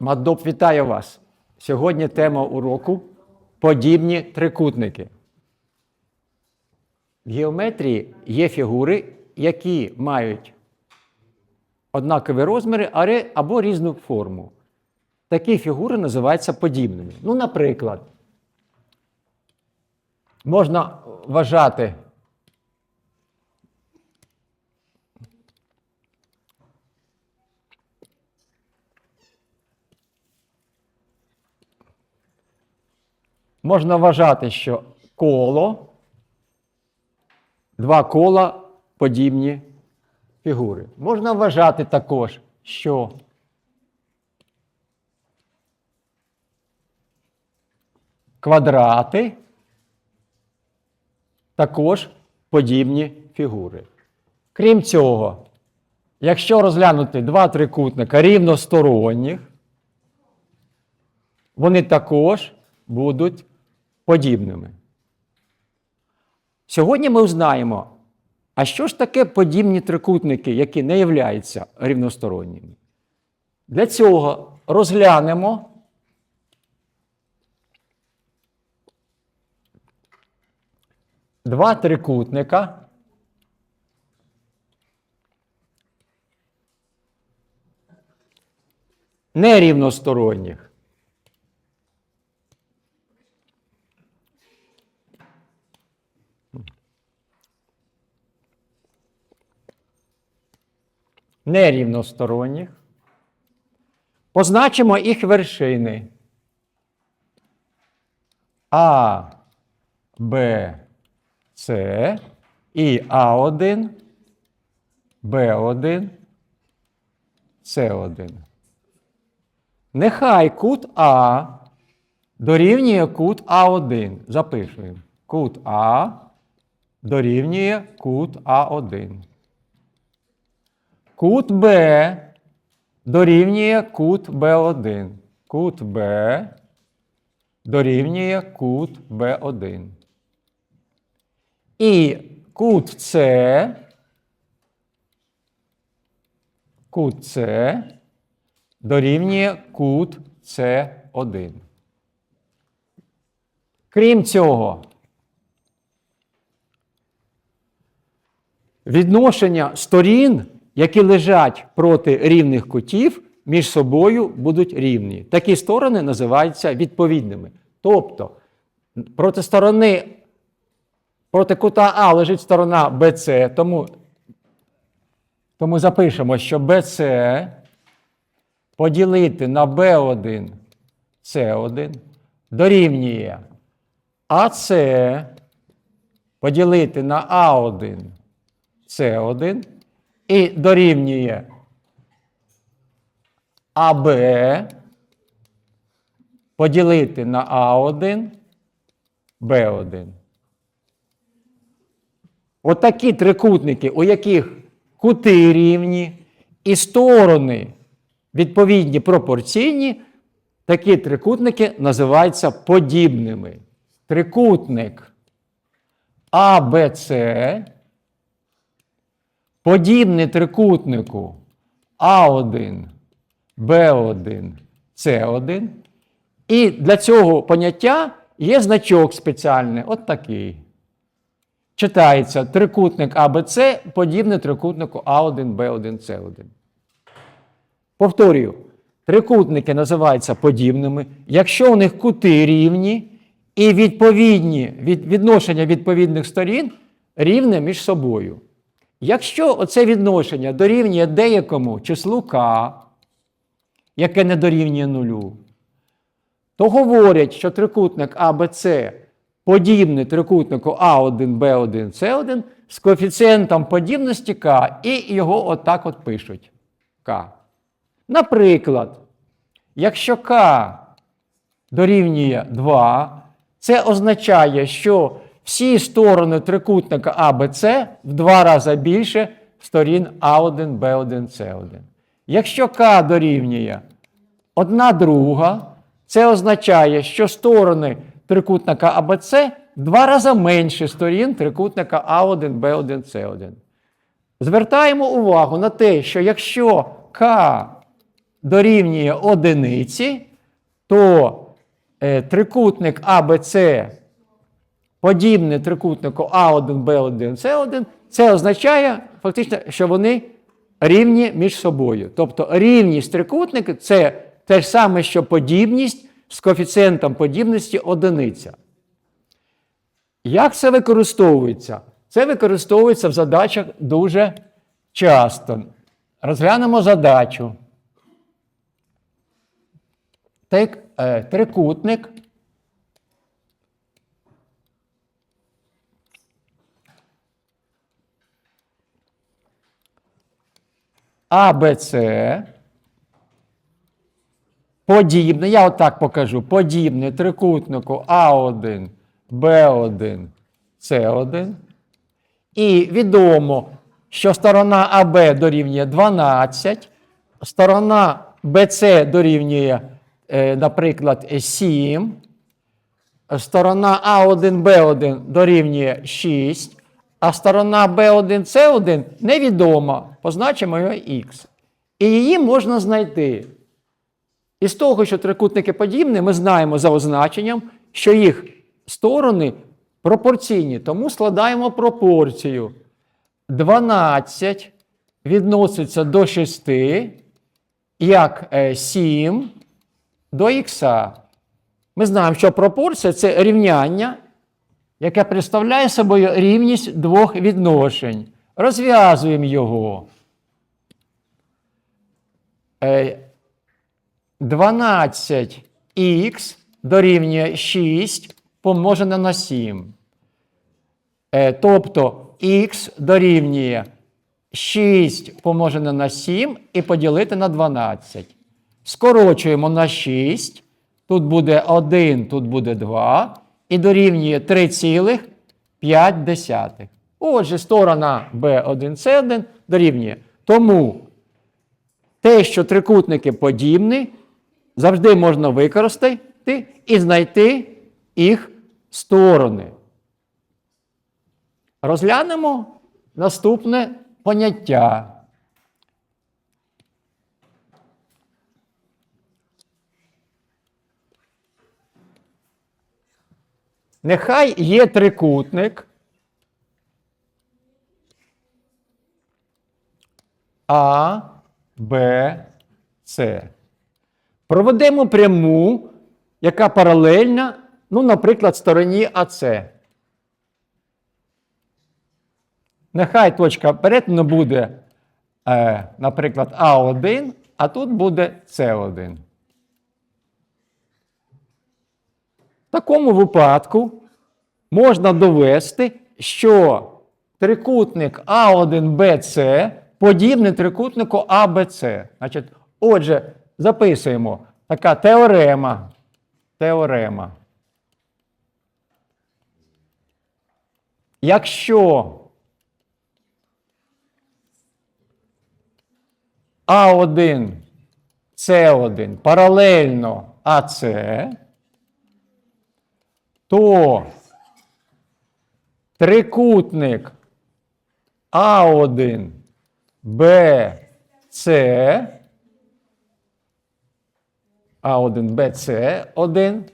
Мадоп вітаю вас. Сьогодні тема уроку подібні трикутники. В геометрії є фігури, які мають однакові розміри або різну форму. Такі фігури називаються подібними. Ну, наприклад, можна вважати можна вважати, що коло, два кола подібні фігури. Можна вважати також, що квадрати також подібні фігури. Крім цього, якщо розглянути два трикутника рівносторонніх, вони також будуть подібними. Сьогодні ми узнаємо, а що ж таке подібні трикутники, які не являються рівносторонніми? Для цього розглянемо два трикутника. Нерівносторонніх. Нерівносторонніх. Позначимо їх вершини. А, Б, С і А1, Б1, С1. Нехай кут А дорівнює кут А1. Запишуємо. Кут А дорівнює кут А1. Кут Б дорівнює кут Б1. Кут Б дорівнює кут Б1. І кут С, кут С дорівнює кут С1. Крім цього, відношення сторін, які лежать проти рівних кутів, між собою будуть рівні. Такі сторони називаються відповідними. Тобто, проти сторони, проти кута А лежить сторона BC, тому, тому запишемо, що BC поділити на B1, C1 дорівнює АС поділити на А1, С1 і дорівнює АБ поділити на А1, Б1. Отакі трикутники, у яких кути рівні і сторони відповідні пропорційні, такі трикутники називаються подібними. Трикутник АБЦ подібний трикутнику А1, Б1, С1. І для цього поняття є значок спеціальний, от такий. Читається трикутник АБЦ подібний трикутнику А1, Б1, С1. Повторюю, трикутники називаються подібними, якщо у них кути рівні і відповідні від, відношення відповідних сторін рівне між собою. Якщо оце відношення дорівнює деякому числу k, яке не дорівнює нулю, то говорять, що трикутник АБЦ подібний трикутнику А1, Б1, С1 з коефіцієнтом подібності К, і його отак от пишуть К. Наприклад, якщо К дорівнює 2, це означає, що всі сторони трикутника АБЦ в два рази більше сторін А1, Б1, С1. Якщо К дорівнює 1 друга, це означає, що сторони трикутника АБЦ в два рази менше сторін трикутника А1, Б1, С1. Звертаємо увагу на те, що якщо К дорівнює одиниці, то е, трикутник АБЦ подібний трикутнику А1, Б1, С1, це означає фактично, що вони рівні між собою. Тобто рівність трикутника це те ж саме, що подібність з коефіцієнтом подібності одиниця. Як це використовується? Це використовується в задачах дуже часто. Розглянемо задачу. Е, трикутник АБЦ подібне, я отак покажу, подібне трикутнику А1, Б1, С1. І відомо, що сторона АБ дорівнює 12, сторона БЦ дорівнює, е, наприклад, 7, сторона А1, Б1 дорівнює 6, а сторона B1, C1 невідома, позначимо його Х. І її можна знайти. І з того, що трикутники подібні, ми знаємо за означенням, що їх сторони пропорційні, тому складаємо пропорцію. 12 відноситься до 6, як е, 7 до х. Ми знаємо, що пропорція це рівняння, яке представляє собою рівність двох відношень. Розв'язуємо його. Е, 12х дорівнює 6 помножене на 7. Е, Тобто х дорівнює 6 помножене на 7 і поділити на 12. Скорочуємо на 6. Тут буде 1, тут буде 2. І дорівнює 3,5. Отже, сторона B1C1 дорівнює. Тому те, що трикутники подібні, завжди можна використати і знайти їх сторони. Розглянемо наступне поняття. Нехай є трикутник А, Б, С. Проведемо пряму, яка паралельна, ну, наприклад, стороні АС. Нехай точка перетину буде, е, наприклад, А1, а тут буде С1. В такому випадку можна довести, що трикутник А1БЦ подібний трикутнику АБЦ. Значить, отже, записуємо така теорема. Теорема. Якщо А1, С1 паралельно АЦ, то трикутник. А1, Б, С, А1, Б, С, 1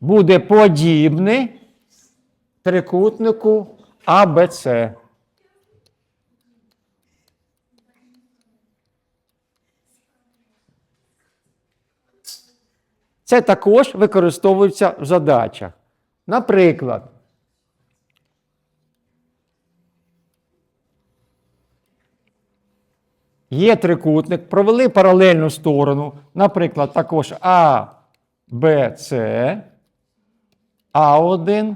буде подібний трикутнику АБЦ. Це також використовується в задачах. Наприклад, є трикутник, провели паралельну сторону, наприклад, також А, Б, С, А1,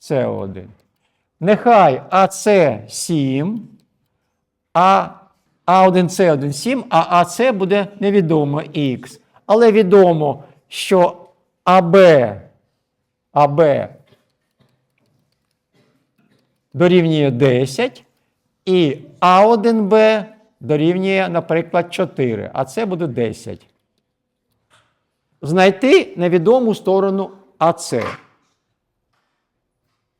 С1. Нехай АС 7, а А1, С1 7, а АС буде невідомо Х. Але відомо, що АБ, АБ дорівнює 10, і А1Б дорівнює, наприклад, 4, а це буде 10. Знайти невідому сторону АС.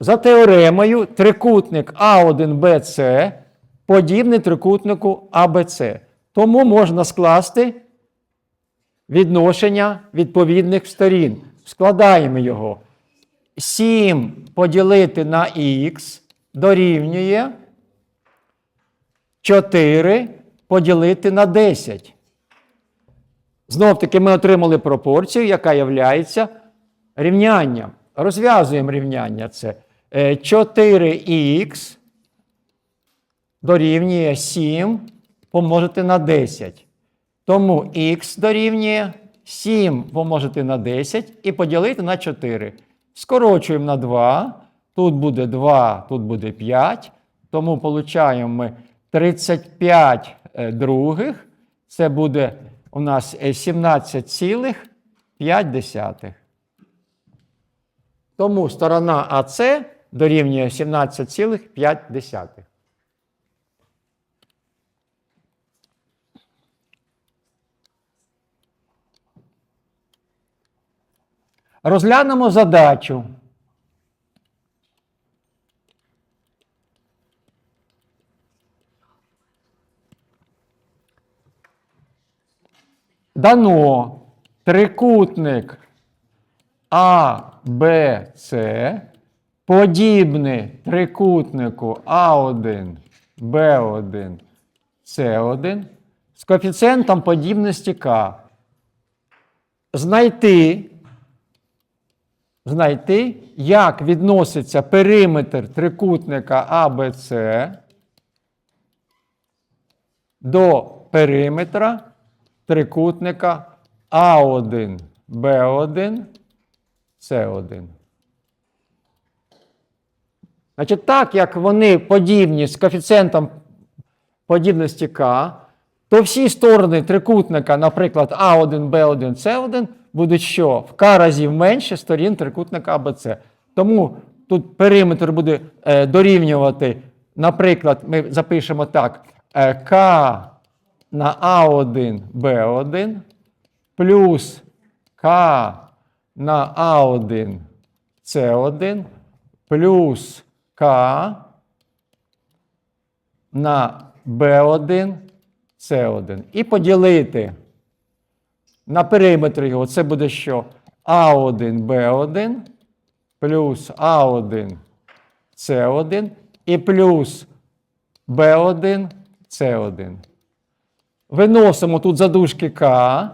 За теоремою, трикутник А1БЦ подібний трикутнику АБЦ. Тому можна скласти відношення відповідних сторін. Складаємо його. 7 поділити на х дорівнює 4 поділити на 10. Знов таки ми отримали пропорцію, яка є рівнянням. Розв'язуємо рівняння це. Е, 4х дорівнює 7 помножити на 10. Тому х дорівнює 7 помножити на 10 і поділити на 4. Скорочуємо на 2. Тут буде 2, тут буде 5. Тому получаємо ми 35 е, других. Це буде у нас е, 17,5. Тому сторона АС дорівнює 17,5. Розглянемо задачу. Дано трикутник А, Б, С подібний трикутнику А1, Б1, С1 з коефіцієнтом подібності К. Знайти знайти, як відноситься периметр трикутника АБЦ до периметра трикутника А1, Б1, С1. Значить, так як вони подібні з коефіцієнтом подібності К, то всі сторони трикутника, наприклад, А1, Б1, С1, будуть що? В К разів менше сторін трикутника АБЦ. Тому тут периметр буде е, дорівнювати, наприклад, ми запишемо так: е, К на А1, Б1 плюс К на А1, С1 плюс К на Б1, С1. І поділити на периметр його це буде що? А1, Б1 плюс А1, С1 і плюс Б1, С1. Виносимо тут задушки К,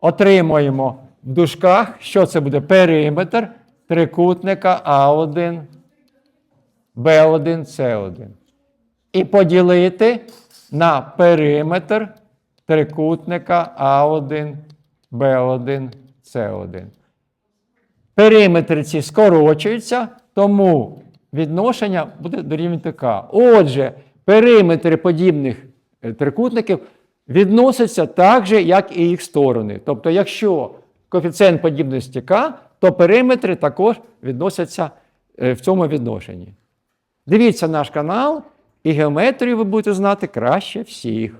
отримуємо в дужках, що це буде? Периметр трикутника А1, Б1, С1. І поділити на периметр трикутника А1, Б1, С1. Периметри ці скорочуються, тому відношення буде дорівнювати К. Отже, периметри подібних е, трикутників відносяться так же, як і їх сторони. Тобто, якщо коефіцієнт подібності К, то периметри також відносяться е, в цьому відношенні. Дивіться наш канал, і геометрію ви будете знати краще всіх.